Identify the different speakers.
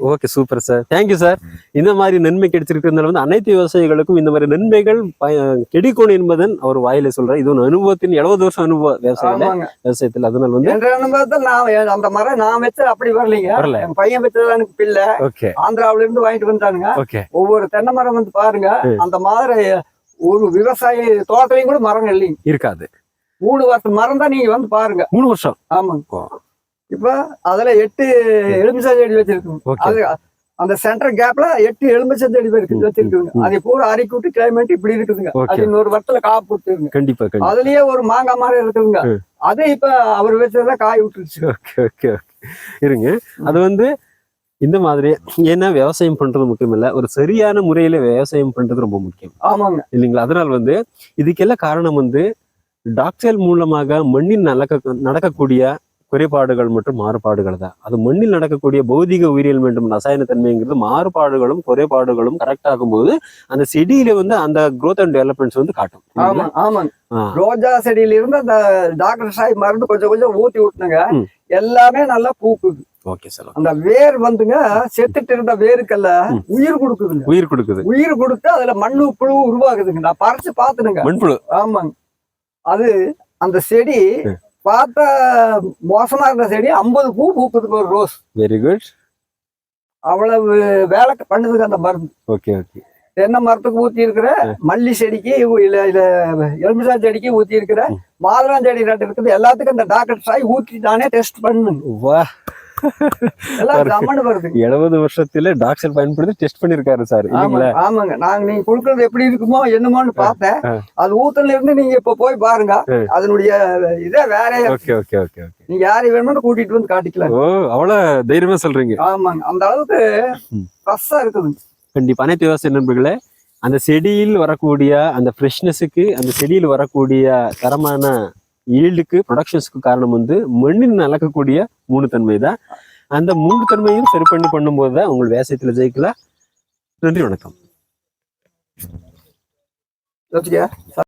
Speaker 1: Okay super sir. Thank you sir இந்த மாதிரி நன்மை கிடைச்சிருக்கிறதுனால வந்து அனைத்து விவசாயிகளுக்கும் இந்த மாதிரி நன்மைகள் கிடைக்கணும் என்பதன் அவர் வாயில சொல்றாரு. இது ஒரு அனுபவத்தின் எழுபது வருஷம் அனுபவம் விவசாயில
Speaker 2: ஆமாங்க.
Speaker 1: விவசாயத்தில். அதனால வந்து
Speaker 2: நான் அந்த மரம் நான் வச்ச அப்படி வரலைங்க.
Speaker 1: வரல.
Speaker 2: என் பையன் வச்சது எனக்கு பிள்ளை.
Speaker 1: ஓகே.
Speaker 2: ஆந்திராவுல இருந்து வாங்கிட்டு வந்தானுங்க.
Speaker 1: ஓகே.
Speaker 2: ஒவ்வொரு தென்னை மரம் வந்து பாருங்க. அந்த மாதிரி ஒரு விவசாயி தோட்டலையும் கூட மரம் இல்லைங்க.
Speaker 1: இருக்காது.
Speaker 2: மூணு வருஷம் மரம் தான் நீங்க வந்து பாருங்க.
Speaker 1: மூணு வருஷம்.
Speaker 2: ஆமாங்க. இப்ப அதுல எட்டு எலுமிச்சை செடி வச்சிருக்கோம். அது அந்த சென்டர் கேப்ல எட்டு எலுமிச்சை செடி இருக்கு வச்சிருக்குங்க. அது பூரா அரிக்கூட்டு கிளைமேட் இப்படி இருக்குதுங்க. அது இன்னொரு வருஷத்துல காப்பு விட்டுருங்க
Speaker 1: கண்டிப்பா
Speaker 2: அதுலயே ஒரு மாங்காய் மரம் இருக்குதுங்க. அது இப்ப அவர் வச்சதுல காய் விட்டுருச்சு.
Speaker 1: Okay okay okay. இருங்க. அது வந்து இந்த மாதிரி ஏன்னா விவசாயம் பண்றது முக்கியம் இல்ல ஒரு சரியான முறையில விவசாயம் பண்றது ரொம்ப முக்கியம்.
Speaker 2: ஆமாங்க.
Speaker 1: இல்லைங்களா? அதனால் வந்து இதுக்கெல்லாம் காரணம் வந்து டாக்டர் மூலமாக மண்ணில் நடக்க நடக்கக்கூடிய குறைபாடுகள் மற்றும் மாறுபாடுகள் தான். அது மண்ணில் நடக்கக்கூடிய பௌதிக உயிரியல் மற்றும் ரசாயன தன்மைங்கிறது மாறுபாடுகளும் குறைபாடுகளும் கரெக்ட் ஆகும்போது அந்த செடியில வந்து அந்த growth அண்ட் டெவலப்மெண்ட்ஸ் வந்து காட்டும்.
Speaker 2: ஆமா ஆமாங்க
Speaker 1: ஆ,
Speaker 2: ரோஜா செடியில இருந்து அந்த டாக்டர் சாய் மருந்து கொஞ்சம் கொஞ்சம் ஊத்தி விட்டுனுங்க. எல்லாமே நல்லா பூக்குது.
Speaker 1: ஓகே சார்
Speaker 2: அந்த வேர் வந்துங்க செத்துட்டு இருந்த வேருக்கெல்லாம்
Speaker 1: ம்.
Speaker 2: உயிர் கொடுக்குதுங்க.
Speaker 1: உயிர் கொடுக்குது.
Speaker 2: உயிர் கொடுத்து அதுல மண்ணு புழு உருவாகுதுங்க. நான் பறிச்சு பாத்துனுங்க
Speaker 1: மண்புழு.
Speaker 2: ஆமாங்க. அது அந்த செடி. பார்த்தா மோசமா இருந்த செடி ஐம்பது பூ பூக்குதுங்க ஒரு ரோஸ்.
Speaker 1: வெரி குட்
Speaker 2: அவ்வளவு வேலை பண்ணுதுங்க அந்த மருந்து.
Speaker 1: ஓகே ஓகே
Speaker 2: தென்னை மரத்துக்கு ஊத்தி இருக்கிற மல்லி செடிக்கு இல்ல இல்ல எலுமிச்சா செடிக்கு ஊத்தி இருக்கிற
Speaker 1: ம்.
Speaker 2: மாதுளம் செடி ரெண்டு இருக்குது. எல்லாத்துக்கும் இந்த டாக்டர் சாய் ஊத்தி நானே டெஸ்ட் பண்ணுங்க
Speaker 1: வா எழுபது வருஷத்துல டாக்டர் பயன்படுத்தி டெஸ்ட் பண்ணிருக்காரு சார்
Speaker 2: ஆமாங்க நாங்க நீங்க கொடுக்கறது எப்படி இருக்குமோ என்னமோன்னு பார்த்தேன். அது ஊத்தல இருந்து நீங்க இப்ப போய் பாருங்க. அதனுடைய இதே வேற
Speaker 1: ஓகே ஓகே ஓகே ஓகே.
Speaker 2: நீங்க யாரை வேணும்னு கூட்டிட்டு வந்து காட்டிக்கலாம்.
Speaker 1: ஓ அவ்வளவு தைரியமா சொல்றீங்க.
Speaker 2: ஆமாங்க. அந்த அளவுக்கு. ஃப்ரெஷ்ஷா இருக்குதுங்க.
Speaker 1: கண்டிப்பா. அனைத்து விவசாய நண்பர்களே அந்த செடியில் வரக்கூடிய அந்த ஃப்ரெஷ்னஸுக்கு அந்த செடியில் வரக்கூடிய தரமான ஈல்டுக்கு ப்ரொடக்ஷன்ஸ்க்கு காரணம் வந்து மண்ணில் நடக்கக்கூடிய மூணு தன்மை தான் அந்த மூணு தன்மையும் சரி பண்ணி பண்ணும்போது தான் உங்கள் விவசாயத்துல ஜெயிக்கலாம். நன்றி வணக்கம்.
Speaker 2: வச்சுக்க